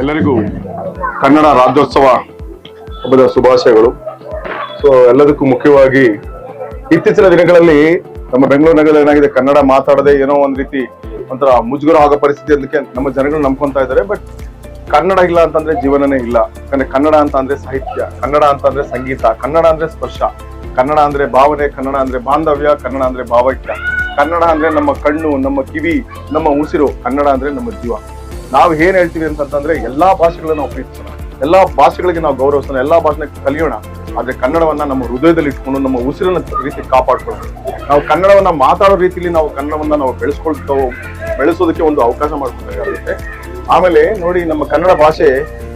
ಎಲ್ಲರಿಗೂ ಕನ್ನಡ ರಾಜ್ಯೋತ್ಸವ ಹಬ್ಬದ ಶುಭಾಶಯಗಳು. ಸೊ ಎಲ್ಲದಕ್ಕೂ ಮುಖ್ಯವಾಗಿ ಇತ್ತೀಚಿನ ದಿನಗಳಲ್ಲಿ ನಮ್ಮ ಬೆಂಗಳೂರು ನಗರದಲ್ಲಿ ಏನಾಗಿದೆ? ಕನ್ನಡ ಮಾತಾಡದೆ ಏನೋ ಒಂದ್ ರೀತಿ ಒಂಥರ ಮುಜುಗರ ಆಗೋ ಪರಿಸ್ಥಿತಿ ಅದಕ್ಕೆ ನಮ್ಮ ಜನಗಳು ನಂಬ್ಕೊಂತಾ ಇದ್ದಾರೆ. ಬಟ್ ಕನ್ನಡ ಇಲ್ಲ ಅಂತಂದ್ರೆ ಜೀವನನೇ ಇಲ್ಲ. ಯಾಕಂದ್ರೆ ಕನ್ನಡ ಅಂತ ಅಂದ್ರೆ ಸಾಹಿತ್ಯ, ಕನ್ನಡ ಅಂತ ಅಂದ್ರೆ ಸಂಗೀತ, ಕನ್ನಡ ಅಂದ್ರೆ ಸ್ಪರ್ಶ. ಕನ್ನಡ ಅಂದ್ರೆ ಭಾವನೆ, ಕನ್ನಡ ಅಂದ್ರೆ ಬಾಂಧವ್ಯ, ಕನ್ನಡ ಅಂದ್ರೆ ಭಾವೈಕ್ಯ. ಕನ್ನಡ ಅಂದ್ರೆ ನಮ್ಮ ಕಣ್ಣು, ನಮ್ಮ ಕಿವಿ, ನಮ್ಮ ಉಸಿರು, ಕನ್ನಡ ಅಂದ್ರೆ ನಮ್ಮ ಜೀವ. ನಾವು ಏನ್ ಹೇಳ್ತೀವಿ ಅಂತಂದ್ರೆ ಎಲ್ಲಾ ಭಾಷೆಗಳನ್ನ ನಾವು ಎಲ್ಲಾ ಭಾಷೆಗಳಿಗೆ ನಾವು ಗೌರವಿಸೋಣ, ಎಲ್ಲಾ ಭಾಷೆನ ಕಲಿಯೋಣ. ಆದ್ರೆ ಕನ್ನಡವನ್ನ ನಮ್ಮ ಹೃದಯದಲ್ಲಿ ಇಟ್ಕೊಂಡು ನಮ್ಮ ಉಸಿರನ್ನ ರೀತಿ ಕಾಪಾಡ್ಕೊಳ್ಳೋಣ. ನಾವು ಕನ್ನಡವನ್ನ ಮಾತಾಡೋ ರೀತಿಲಿ ನಾವು ಕನ್ನಡವನ್ನ ನಾವು ಬೆಳೆಸ್ಕೊಳ್ತಾ, ಬೆಳೆಸೋದಕ್ಕೆ ಒಂದು ಅವಕಾಶ ಮಾಡ್ಕೊಳ್ಬೇಕಾಗುತ್ತೆ. ಆಮೇಲೆ ನೋಡಿ ನಮ್ಮ ಕನ್ನಡ ಭಾಷೆ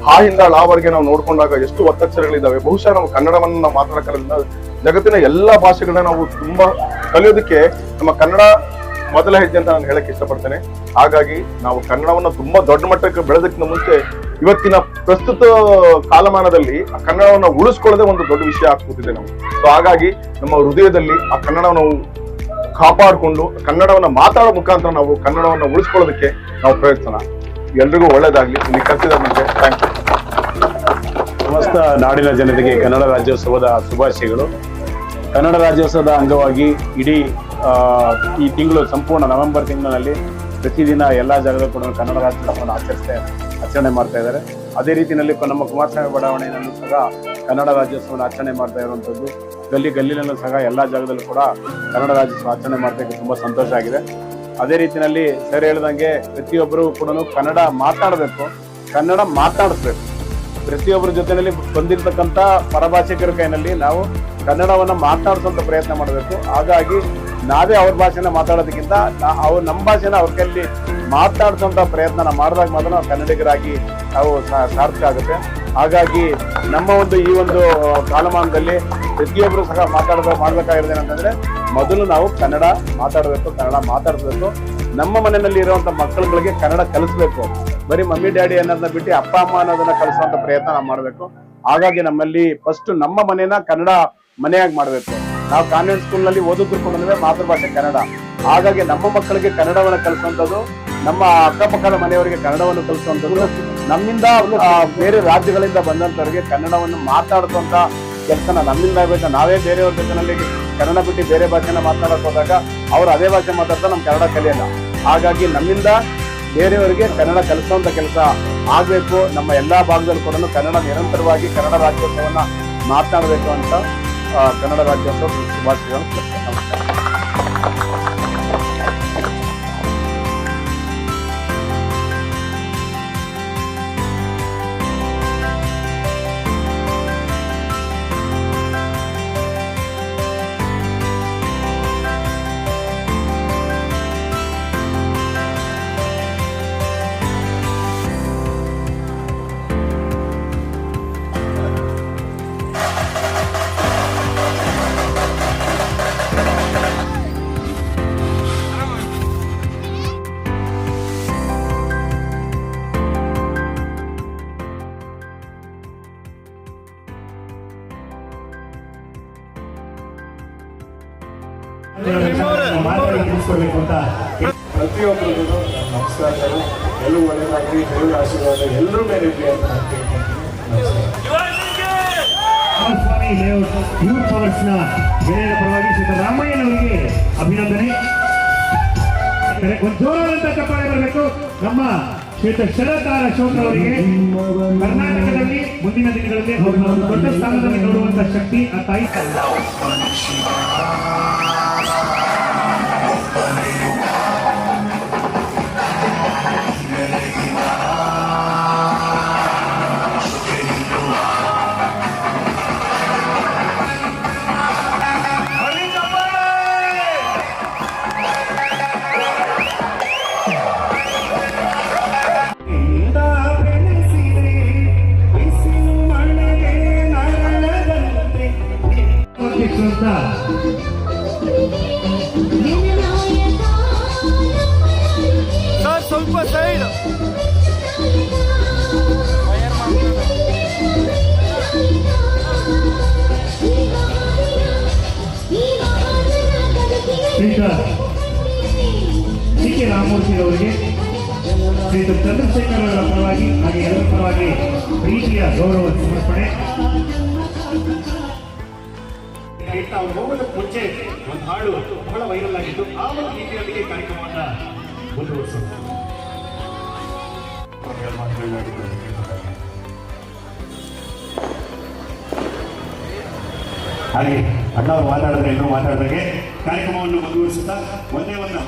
ಹಾಯಿಂದ ಲಾವರೆಗೆ ನಾವು ನೋಡ್ಕೊಂಡಾಗ ಎಷ್ಟು ಒತ್ತಕ್ಷರಗಳಿದ್ದಾವೆ. ಬಹುಶಃ ನಾವು ಕನ್ನಡವನ್ನು ನಾವು ಜಗತ್ತಿನ ಎಲ್ಲಾ ಭಾಷೆಗಳನ್ನ ನಾವು ತುಂಬಾ ಕಲಿಯೋದಕ್ಕೆ ನಮ್ಮ ಕನ್ನಡ ಮೊದಲ ಹೆಜ್ಜೆ ಅಂತ ನಾನು ಹೇಳಕ್ ಇಷ್ಟಪಡ್ತೇನೆ. ಹಾಗಾಗಿ ನಾವು ಕನ್ನಡವನ್ನ ತುಂಬಾ ದೊಡ್ಡ ಮಟ್ಟಕ್ಕೆ ಬೆಳೆದಕ್ಕಿಂತ ಮುಂಚೆ ಇವತ್ತಿನ ಪ್ರಸ್ತುತ ಕಾಲಮಾನದಲ್ಲಿ ಆ ಕನ್ನಡವನ್ನ ಉಳಿಸ್ಕೊಳ್ಳದೆ ಒಂದು ದೊಡ್ಡ ವಿಷಯ ಆಗ್ಬಿಟ್ಟಿದೆ ನಾವು ಸೊ ಹಾಗಾಗಿ ನಮ್ಮ ಹೃದಯದಲ್ಲಿ ಆ ಕನ್ನಡವನ್ನು ಕಾಪಾಡಿಕೊಂಡು ಕನ್ನಡವನ್ನ ಮಾತಾಡೋ ಮುಖಾಂತರ ನಾವು ಕನ್ನಡವನ್ನ ಉಳಿಸ್ಕೊಳ್ಳೋದಕ್ಕೆ ನಾವು ಪ್ರಯತ್ನ. ಎಲ್ರಿಗೂ ಒಳ್ಳೇದಾಗ್ಲಿ. ಇಲ್ಲಿ ಕರ್ತಿದ್ದಾರೆ ಥ್ಯಾಂಕ್ ಯು ಸಮಸ್ತ ನಾಡಿನ ಜನತೆಗೆ ಕನ್ನಡ ರಾಜ್ಯೋತ್ಸವದ ಶುಭಾಶಯಗಳು. ಕನ್ನಡ ರಾಜ್ಯೋತ್ಸವದ ಅಂಗವಾಗಿ ಇಡೀ ಈ ತಿಂಗಳು ಸಂಪೂರ್ಣ ನವೆಂಬರ್ ತಿಂಗಳಲ್ಲಿ ಪ್ರತಿದಿನ ಎಲ್ಲ ಜಾಗದಲ್ಲೂ ಕೂಡ ಕನ್ನಡ ರಾಜ್ಯೋತ್ಸವವನ್ನು ಆಚರಿಸ್ತಾ, ಆಚರಣೆ ಮಾಡ್ತಾ ಇದ್ದಾರೆ. ಅದೇ ರೀತಿಯಲ್ಲಿ ನಮ್ಮ ಕುಮಾರಸ್ವಾಮಿ ಬಡಾವಣೆಯಲ್ಲೂ ಸಹ ಕನ್ನಡ ರಾಜ್ಯೋತ್ಸವವನ್ನು ಆಚರಣೆ ಮಾಡ್ತಾ ಇರುವಂಥದ್ದು. ಗಲ್ಲಿ ಗಲ್ಲಿನಲ್ಲೂ ಸಹ ಎಲ್ಲ ಜಾಗದಲ್ಲೂ ಕೂಡ ಕನ್ನಡ ರಾಜ್ಯೋತ್ಸವ ಆಚರಣೆ ಮಾಡ್ತಾ ಇದ್ದು ತುಂಬ ಸಂತೋಷ ಆಗಿದೆ. ಅದೇ ರೀತಿಯಲ್ಲಿ ಸರ್ ಹೇಳ್ದಂಗೆ ಪ್ರತಿಯೊಬ್ಬರೂ ಕೂಡ ಕನ್ನಡ ಮಾತಾಡಬೇಕು. ಕನ್ನಡ ಮಾತಾಡಿಸ್ಬೇಕು. ಪ್ರತಿಯೊಬ್ಬರ ಜೊತೆಯಲ್ಲಿ ಬಂದಿರತಕ್ಕಂಥ ಪರಭಾಷಿಕರ ಕೈನಲ್ಲಿ ನಾವು ಕನ್ನಡವನ್ನು ಮಾತಾಡಿಸುವಂಥ ಪ್ರಯತ್ನ ಮಾಡಬೇಕು. ಹಾಗಾಗಿ ನಾವೇ ಅವ್ರ ಭಾಷೆನ ಮಾತಾಡೋದಕ್ಕಿಂತ ಅವ್ರು ನಮ್ಮ ಭಾಷೆನ ಅವ್ರ ಕೈಯಲ್ಲಿ ಮಾತಾಡಿಸುವಂಥ ಪ್ರಯತ್ನ ಮಾಡಿದಾಗ ಮಾತ್ರ ನಾವು ಕನ್ನಡಿಗರಾಗಿ ನಾವು ಸಾರ್ಥಕ ಆಗುತ್ತೆ. ಹಾಗಾಗಿ ನಮ್ಮ ಒಂದು ಈ ಒಂದು ಕಾಲಮಾನದಲ್ಲಿ ಪ್ರತಿಯೊಬ್ಬರು ಸಹ ಮಾತಾಡಬೇಕು ಮಾಡಬೇಕಾಗಿರೋದು ಏನಂತಂದ್ರೆ ಮೊದಲು ನಾವು ಕನ್ನಡ ಮಾತಾಡಬೇಕು ಕನ್ನಡ ಮಾತಾಡಬೇಕು. ನಮ್ಮ ಮನೆಯಲ್ಲಿ ಇರುವಂಥ ಮಕ್ಕಳುಗಳಿಗೆ ಕನ್ನಡ ಕಲಿಸ್ಬೇಕು. ಬರೀ ಮಮ್ಮಿ, ಡ್ಯಾಡಿ ಅನ್ನೋದನ್ನ ಬಿಟ್ಟು ಅಪ್ಪ, ಅಮ್ಮ ಅನ್ನೋದನ್ನ ಕಲಿಸುವಂತ ಪ್ರಯತ್ನ ನಾವು ಮಾಡಬೇಕು. ಹಾಗಾಗಿ ನಮ್ಮಲ್ಲಿ ಫಸ್ಟ್ ನಮ್ಮ ಮನೇನ ಕನ್ನಡ ಮನೆಯಾಗಿ ಮಾಡಬೇಕು. ನಾವು ಕಾನ್ವೆಂಟ್ ಸ್ಕೂಲ್ನಲ್ಲಿ ಓದಿದ್ರು ಕೂಡ ಮಾತೃಭಾಷೆ ಕನ್ನಡ. ಹಾಗಾಗಿ ನಮ್ಮ ಮಕ್ಕಳಿಗೆ ಕನ್ನಡವನ್ನು ಕಲಿಸುವಂಥದ್ದು ನಮ್ಮ ಅಕ್ಕಪಕ್ಕದ ಮನೆಯವರಿಗೆ ಕನ್ನಡವನ್ನು ಕಲಿಸುವಂಥದ್ದು ನಮ್ಮಿಂದ ಬೇರೆ ರಾಜ್ಯಗಳಿಂದ ಬಂದಂತವರಿಗೆ ಕನ್ನಡವನ್ನು ಮಾತಾಡುವಂತ ಕೆಲಸನ ನಮ್ಮಿಂದ ಆಗ್ಬೇಕು. ನಾವೇ ಬೇರೆಯವ್ರ ಜೊತೆನಲ್ಲಿ ಕನ್ನಡ ಬಿಟ್ಟು ಬೇರೆ ಭಾಷೆನ ಮಾತನಾಡಕ್ ಹೋದಾಗ ಅವ್ರು ಅದೇ ಭಾಷೆ ಮಾತಾಡ್ತಾ ನಮ್ಮ ಕನ್ನಡ ಕಲಿಯಲ್ಲ. ಹಾಗಾಗಿ ನಮ್ಮಿಂದ ಬೇರೆಯವರಿಗೆ ಕನ್ನಡ ಕಲಿಸುವಂತ ಕೆಲಸ ಆಗಬೇಕು. ನಮ್ಮ ಎಲ್ಲಾ ಭಾಗದಲ್ಲೂ ಕೂಡ ಕನ್ನಡ ನಿರಂತರವಾಗಿ ಕನ್ನಡ ರಾಜ್ಯೋತ್ಸವವನ್ನು ಮಾತನಾಡಬೇಕು ಅಂತ ಕನ್ನಡ ರಾಜ್ಯೋತ್ಸವ ಶುಭಾಶಯಗಳು ನಮಸ್ಕಾರ. ಪ್ರತಿಯೊಬ್ಬರಿಗೂ ನಮಸ್ಕಾರಗಳು ಎಲ್ಲೂ ಎಲ್ಲರೂ ಅಭಿನಂದನೆ ಜೋರಾದಂತ ಚಪ್ಪಾಳೆ ಬರಬೇಕು ನಮ್ಮ ಶ್ರೀಯುತ ಶರತ್ ಆರ್ ಅಶೋಕ್ ಅವರಿಗೆ ಕರ್ನಾಟಕದಲ್ಲಿ ಮುಂದಿನ ದಿನಗಳಲ್ಲಿ ದೊಡ್ಡ ಸ್ಥಾನದಲ್ಲಿ ನೋಡುವಂತ ಶಕ್ತಿ ಆ ತಾಯಿ ಸಿ ಕೆ ರಾಮಮೂರ್ತಿ ಅವರಿಗೆ ಶ್ರೀಯುತ ಚಂದ್ರಶೇಖರ್ ಅವರ ಪರವಾಗಿ ಹಾಗೆ ಎಲ್ಲರ ಪರವಾಗಿ ಪ್ರೀತಿಯ ಗೌರವ ಸಮರ್ಪಣೆ. ಅವ್ರು ಹೋಗೋದಕ್ಕೆ ಮುಂಚೆ ಒಂದು ಹಾಡು ಬಹಳ ವೈರಲ್ ಆಗಿತ್ತು ಆ ಒಂದು ರೀತಿಯೊಂದಿಗೆ ಕಾರ್ಯಕ್ರಮವನ್ನು ಮುಂದುವರಿಸೋದು ಹಾಗೆ ಅಣ್ಣ ಅವರು ಮಾತಾಡಿದ್ರೆ ಎಲ್ಲರೂ ಮಾತಾಡಿದಾಗೆ ಕಾರ್ಯಕ್ರಮವನ್ನು ಮುಂದುವರಿಸುತ್ತಾ ಒಂದೇ ಒಂದು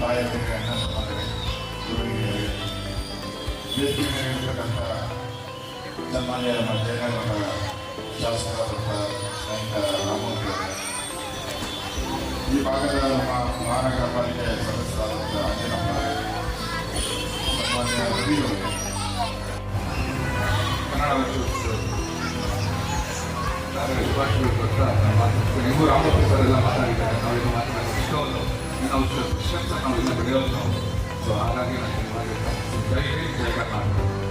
ಕಾರ್ಯಕ್ರಮದಲ್ಲಿ ಜಯನಗರ ಎಲ್ಲ ಸ್ನೇಹಿತ ಅಣ್ಣ ಈ ಭಾಗದ ಮಹಾನಗರ ಪಾಲಿಕೆ ಸದಸ್ಯರಾದಂಥ ಅಂಜನಪ್ಪ ಸನ್ಮಾನ್ಯ ರವಿ ಅವರೇ ಕನ್ನಡ ಶುಭಾಶಯಗಳು ಮಾತು ನೀವು ರಾಮಪ್ಪ ಸರ್ ಎಲ್ಲ ಮಾತಾಡಿದ್ದಾರೆ ನಾವೆಲ್ಲ ಮಾತಾಡೋದು ಇಷ್ಟವನ್ನು ನಾವು ಶಿಕ್ಷಣ ನಾವು ಎಲ್ಲ ಬೆಳೆಯೋದು ನಾವು ಸೊ ಹಾಗಾಗಿ ನಾನು ಜೈ ಜಯ ಕರ್ನಾಟಕ